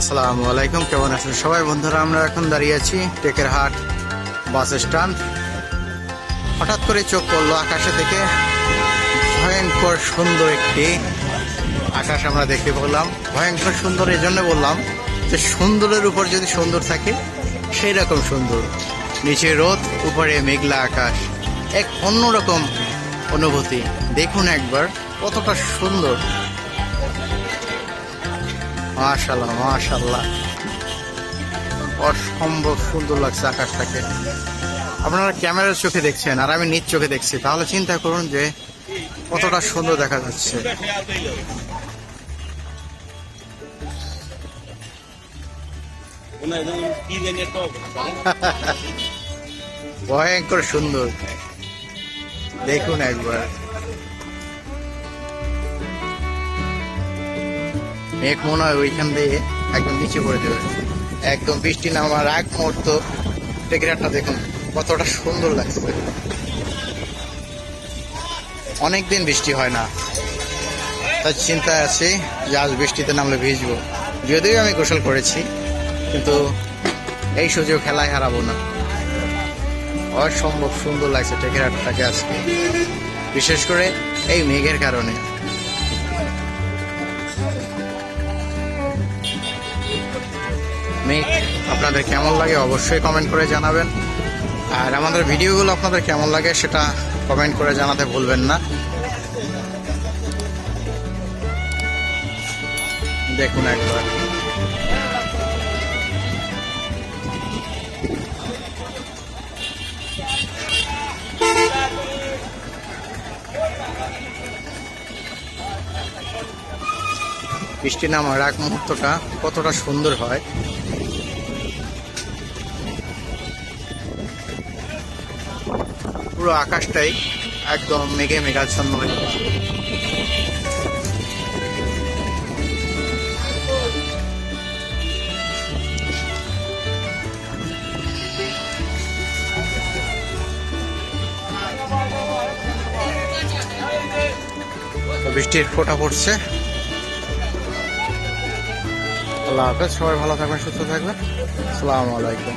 আসসালামু আলাইকুম, কেমন আছেন সবাই? বন্ধুরা, আমরা এখন দাঁড়িয়ে আছি টেকের হাট বাস স্ট্যান্ড। হঠাৎ করে চোখ পড়ল আকাশে থেকে ভয়ঙ্কর সুন্দর একটি আকাশ আমরা দেখতে পেলাম। ভয়ঙ্কর সুন্দর এই জন্য বললাম যে সুন্দরের উপর যদি সুন্দর থাকে, সেই রকম সুন্দর। নিচে রোদ, উপরে মেঘলা আকাশ। এক অন্যরকম অনুভূতি। দেখুন একবার কতটা সুন্দর। মাশাল্লাহ মাশাল্লাহ অসম্ভব সুন্দর লাগছে আকাশটাকে। আপনারা ক্যামেরার চোখে দেখছেন আর আমি নিজ চোখে দেখছি। তাহলে চিন্তা করুন যে কতটা সুন্দর দেখা যাচ্ছে। ভয়ঙ্কর সুন্দর। দেখুন একবার। মেঘ মনে হয় ওইখান দিয়ে একদম নিচে করে দেবে। একদম বৃষ্টি নামার আগ মুহূর্ত। টেকরাটা দেখুন, কতটা সুন্দর লাগছে। অনেকদিন বৃষ্টি হয় না। তার চিন্তায় আছি যে আজ বৃষ্টিতে নামলে ভিজবো। যদিও আমি গোসল করেছি, কিন্তু এই সুযোগ খেলায় হারাবো না। অসম্ভব সুন্দর লাগছে টেকেরাটাকে আজকে। বিশেষ করে এই মেঘের কারণে। মেঘ আপনাদের কেমন লাগে অবশ্যই কমেন্ট করে জানাবেন। আর আমাদের ভিডিওগুলো আপনাদের কেমন লাগে সেটা কমেন্ট করে জানাতে ভুলবেন না। দেখুন একবার। বৃষ্টি নামার আগ মুহূর্তটা কতটা সুন্দর হয়। পুরো আকাশটাই একদম মেঘে মেঘাচ্ছন্ন হয়ে বৃষ্টির ফোঁটা পড়ছে। আল্লাহ হাফেজ, সবাই ভালো থাকবেন, সুস্থ থাকবেন। আসসালামু আলাইকুম।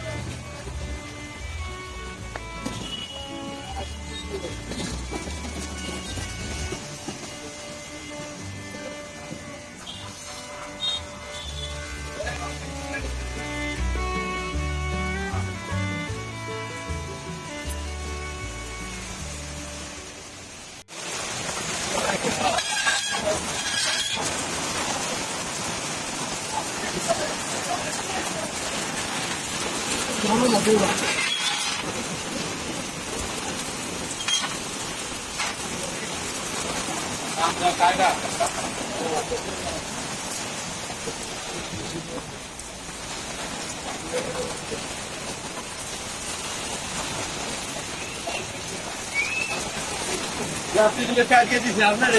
Ya, siz de terk edin, anlar